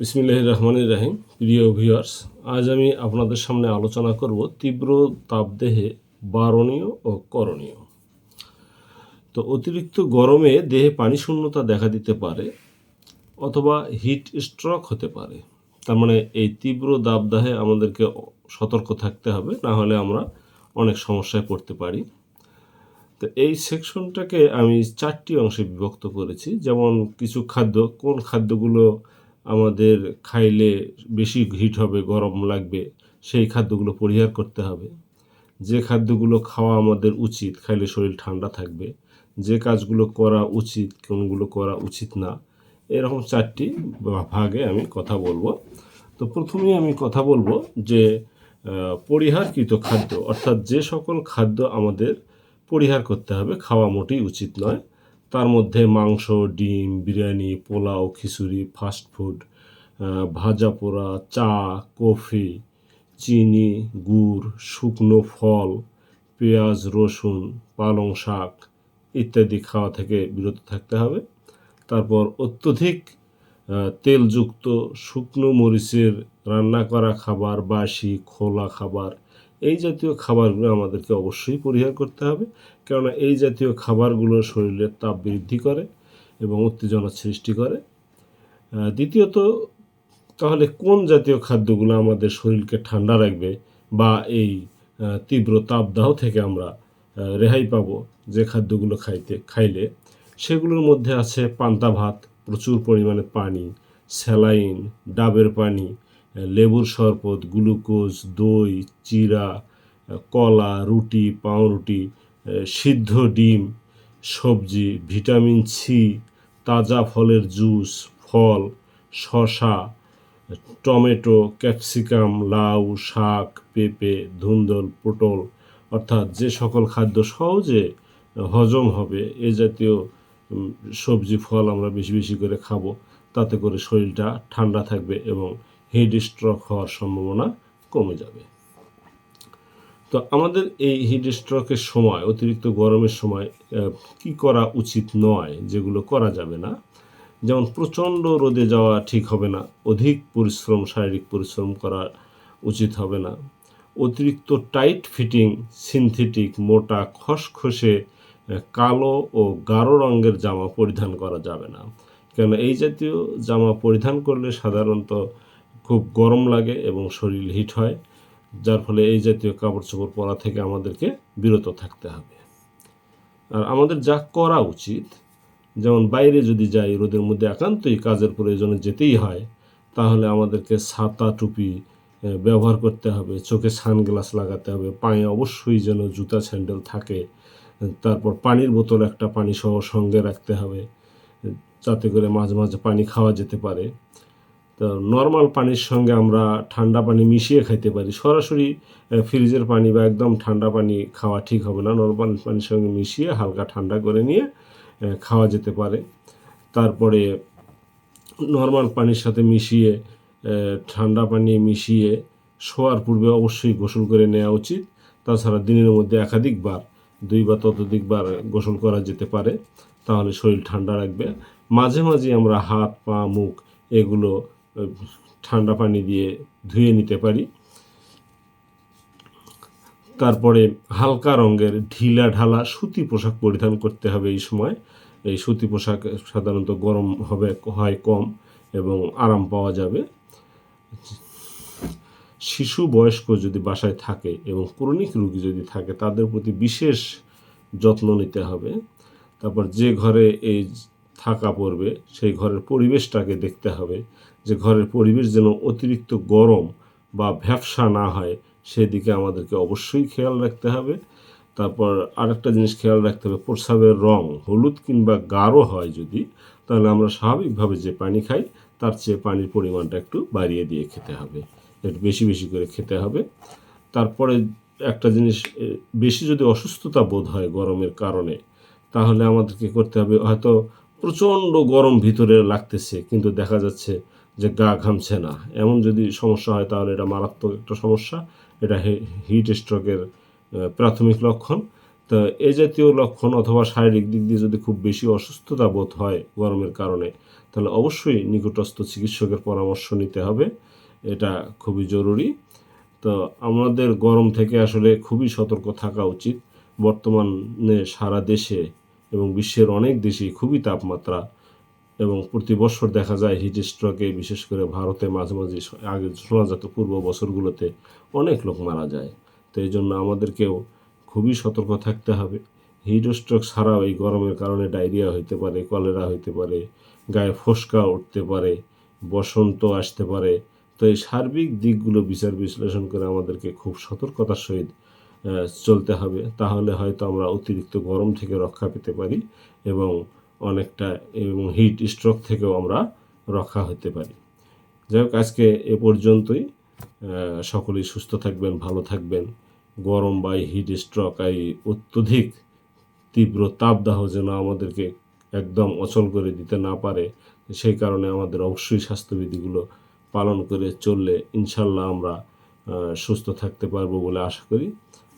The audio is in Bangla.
বিসমিল্লাহ রহমান রাহিম। প্রিয় ভিউয়ার্স আজ আমি আপনাদের সামনে আলোচনা করব তীব্র তাপদেহে বারণীয় ও করণীয়। তো অতিরিক্ত গরমে দেহে পানি শূন্যতা দেখা দিতে পারে অথবা হিট স্ট্রোক হতে পারে। তার মানে এই তীব্র দাবদাহে আমাদেরকে সতর্ক থাকতে হবে, না হলে আমরা অনেক সমস্যায় পড়তে পারি। তো এই সেকশনটাকে আমি চারটি অংশে বিভক্ত করেছি। যেমন কিছু খাদ্য, কোন খাদ্যগুলো আমাদের খাইলে বেশি হিট হবে, গরম লাগবে, সেই খাদ্যগুলো পরিহার করতে হবে। যে খাদ্যগুলো খাওয়া আমাদের উচিত, খাইলে শরীর ঠান্ডা থাকবে। যে কাজগুলো করা উচিত, কোনগুলো করা উচিত না, এরকম চারটি ভাগে আমি কথা বলব। তো প্রথমেই আমি কথা বলব যে পরিহারকৃত খাদ্য, অর্থাৎ যে সকল খাদ্য আমাদের পরিহার করতে হবে, খাওয়া মোটেই উচিত নয়। তার মধ্যে মাংস, ডিম, বিরিয়ানি, পোলাও, খিচুড়ি ফাস্ট ফুড ভাজা পোড়া, চা, কফি, চিনি, গুড়, শুকনো ফল, পেঁয়াজ, রসুন, পালং শাক ইত্যাদি খাওয়া থেকে বিরত থাকতে হবে। তারপর অত্যধিক তেলযুক্ত শুকনো মরিচের রান্না করা খাবার, বাসি, খোলা খাবার এই জাতীয় খাবারগুলো আমাদেরকে অবশ্যই পরিহার করতে হবে। কেননা এই জাতীয় খাবারগুলো শরীরের তাপ বৃদ্ধি করে এবং উত্তেজনা সৃষ্টি করে। দ্বিতীয়ত, তাহলে কোন জাতীয় খাদ্যগুলো আমাদের শরীরকে ঠান্ডা রাখবে বা এই তীব্র তাপদাহ থেকে আমরা রেহাই পাবো যে খাদ্যগুলো খাইতে, খাইলে? সেগুলোর মধ্যে আছে পান্তা ভাত, প্রচুর পরিমাণে পানি, স্যালাইন, ডাবের পানি লেবুর শরবত, গ্লুকোজ, দই, চিরা, কলা, রুটি, পাউরুটি সিদ্ধ ডিম, সবজি, ভিটামিন সি, তাজা ফলের জুস, ফল, শসা, টমেটো, ক্যাপসিকাম, লাউ, শাক, পেঁপে, ধুন্দল, পটল, অর্থাৎ যে সকল খাদ্য সহজে হজম হবে, এ জাতীয় সবজি, ফল আমরা বেশি বেশি করে খাব, তাতে করে শরীরটা ঠান্ডা থাকবে এবং হিট স্ট্রোক হওয়ার সম্ভাবনা কমে যাবে। তো আমাদের এই হিট স্ট্রোকের সময়, অতিরিক্ত গরমের সময় কি করা উচিত নয়, যেগুলো করা যাবে না, যেমন প্রচণ্ড রোদে যাওয়া ঠিক হবে না, অধিক পরিশ্রম, শারীরিক পরিশ্রম করা উচিত হবে না, অতিরিক্ত টাইট ফিটিং সিনথেটিক মোটা, খসখসে কালো ও গাঢ় রঙের জামা পরিধান করা যাবে না। কেন, এই জাতীয় জামা পরিধান করলে সাধারণত খুব গরম লাগে এবং শরীর হিট হয়, যার ফলে এই জাতীয় কাপড় চোপড় পরা থেকে আমাদেরকে বিরত থাকতে হবে। আর আমাদের যা করা উচিত, যেমন বাইরে যদি যাই, রোদের মধ্যে একান্তই কাজের প্রয়োজনে যেতেই হয়, তাহলে আমাদেরকে ছাতা, টুপি ব্যবহার করতে হবে, চোখে সানগ্লাস লাগাতে হবে, পায়ে অবশ্যই যেন জুতা, স্যান্ডেল থাকে, তারপর পানির বোতল একটা পানি সহ সঙ্গে রাখতে হবে, যাতে করে মাঝে মাঝে পানি খাওয়া যেতে পারে। তো নর্মাল পানির সঙ্গে আমরা ঠান্ডা পানি মিশিয়ে খাইতে পারি। সরাসরি ফ্রিজের পানি বা একদম ঠান্ডা পানি খাওয়া ঠিক হবে না। নর্মাল পানির সঙ্গে মিশিয়ে হালকা ঠান্ডা করে নিয়ে খাওয়া যেতে পারে। তারপরে নর্মাল পানির সাথে মিশিয়ে ঠান্ডা পানি মিশিয়ে শোয়ার পূর্বে অবশ্যই গোসল করে নেওয়া উচিত। তাছাড়া দিনের মধ্যে একাধিকবার, দুই বা ততোধিকবার গোসল করা যেতে পারে। তাহলে শরীর ঠান্ডা রাখবে। মাঝে মাঝে আমরা হাত, পা, মুখ এগুলো ঠান্ডা পানি দিয়ে ধুয়ে নিতে পারি। তারপরে হালকা রঙের ঢিলা ঢালা সুতি পোশাক পরিধান করতে হবে এই সময়। এই সুতি পোশাক সাধারণত গরম হবে, হয় কম এবং আরাম পাওয়া যাবে। শিশু বয়স্ক যদি বাসায় থাকে এবং ক্রনিক রুগী যদি থাকে, তাদের প্রতি বিশেষ যত্ন নিতে হবে। তারপর যে ঘরে এই থাকা পড়বে, সেই ঘরের পরিবেশটাকে দেখতে হবে। যে ঘরের পরিবেশ যেন অতিরিক্ত গরম বা ভ্যাবসা না হয়, সেদিকে আমাদেরকে অবশ্যই খেয়াল রাখতে হবে। তারপর আরেকটা জিনিস খেয়াল রাখতে হবে, প্রস্রাবের রং হলুদ কিংবা গাঢ় হয় যদি, তাহলে আমরা স্বাভাবিকভাবে যে পানি খাই, তার চেয়ে পানির পরিমাণটা একটু বাড়িয়ে দিয়ে খেতে হবে। একটু বেশি বেশি করে খেতে হবে। তারপরে একটা জিনিস বেশি যদি অসুস্থতা বোধ হয় গরমের কারণে, তাহলে আমাদেরকে করতে হবে হয়তো প্রচণ্ড গরম ভিতরে লাগতেছে, কিন্তু দেখা যাচ্ছে যে গা ঘামছে না। এমন যদি সমস্যা হয়, তাহলে এটা মারাত্মক একটা সমস্যা। এটা হিট স্ট্রোকের প্রাথমিক লক্ষণ। তো এ জাতীয় লক্ষণ অথবা শারীরিক দিক দিয়ে যদি খুব বেশি অসুস্থতা বোধ হয় গরমের কারণে, তাহলে অবশ্যই নিকটস্থ চিকিৎসকের পরামর্শ নিতে হবে। এটা খুবই জরুরি। তো আমাদের গরম থেকে আসলে খুবই সতর্ক থাকা উচিত। বর্তমানে সারা দেশে এবং বিশ্বের অনেক দেশেই খুবই তাপমাত্রা এবং প্রতি বছর দেখা যায় হিট স্ট্রোকে বিশেষ করে ভারতে মাঝে মাঝে আগে শোনা যেত পূর্ব বছরগুলোতে অনেক লোক মারা যায়। তো এই জন্য আমাদেরকেও খুবই সতর্ক থাকতে হবে। হিট স্ট্রোক ছাড়াও এই গরমের কারণে ডায়রিয়া হইতে পারে, কলেরা হইতে পারে, গায়ে ফোসকা উঠতে পারে, বসন্ত আসতে পারে। তো এই সার্বিক দিকগুলো বিচার বিশ্লেষণ করে আমাদেরকে খুব সতর্কতার সহিত চলতে হবে, তাহলে হয়তো আমরা অতিরিক্ত গরম থেকে রক্ষা পেতে পারি এবং অনেকটা এবং হিট স্ট্রোক থেকেও আমরা রক্ষা হতে পারি। যাই হোক, আজকে এ পর্যন্তই। সকলেই সুস্থ থাকবেন, ভালো থাকবেন। গরম বা হিট স্ট্রোক এই অত্যধিক তীব্র তাপদাহ যেন আমাদেরকে একদম অচল করে দিতে না পারে, সেই কারণে আমাদের অবশ্যই স্বাস্থ্যবিধিগুলো পালন করে চললে ইনশাল্লাহ আমরা সুস্থ থাকতে পারব বলে আশা করি।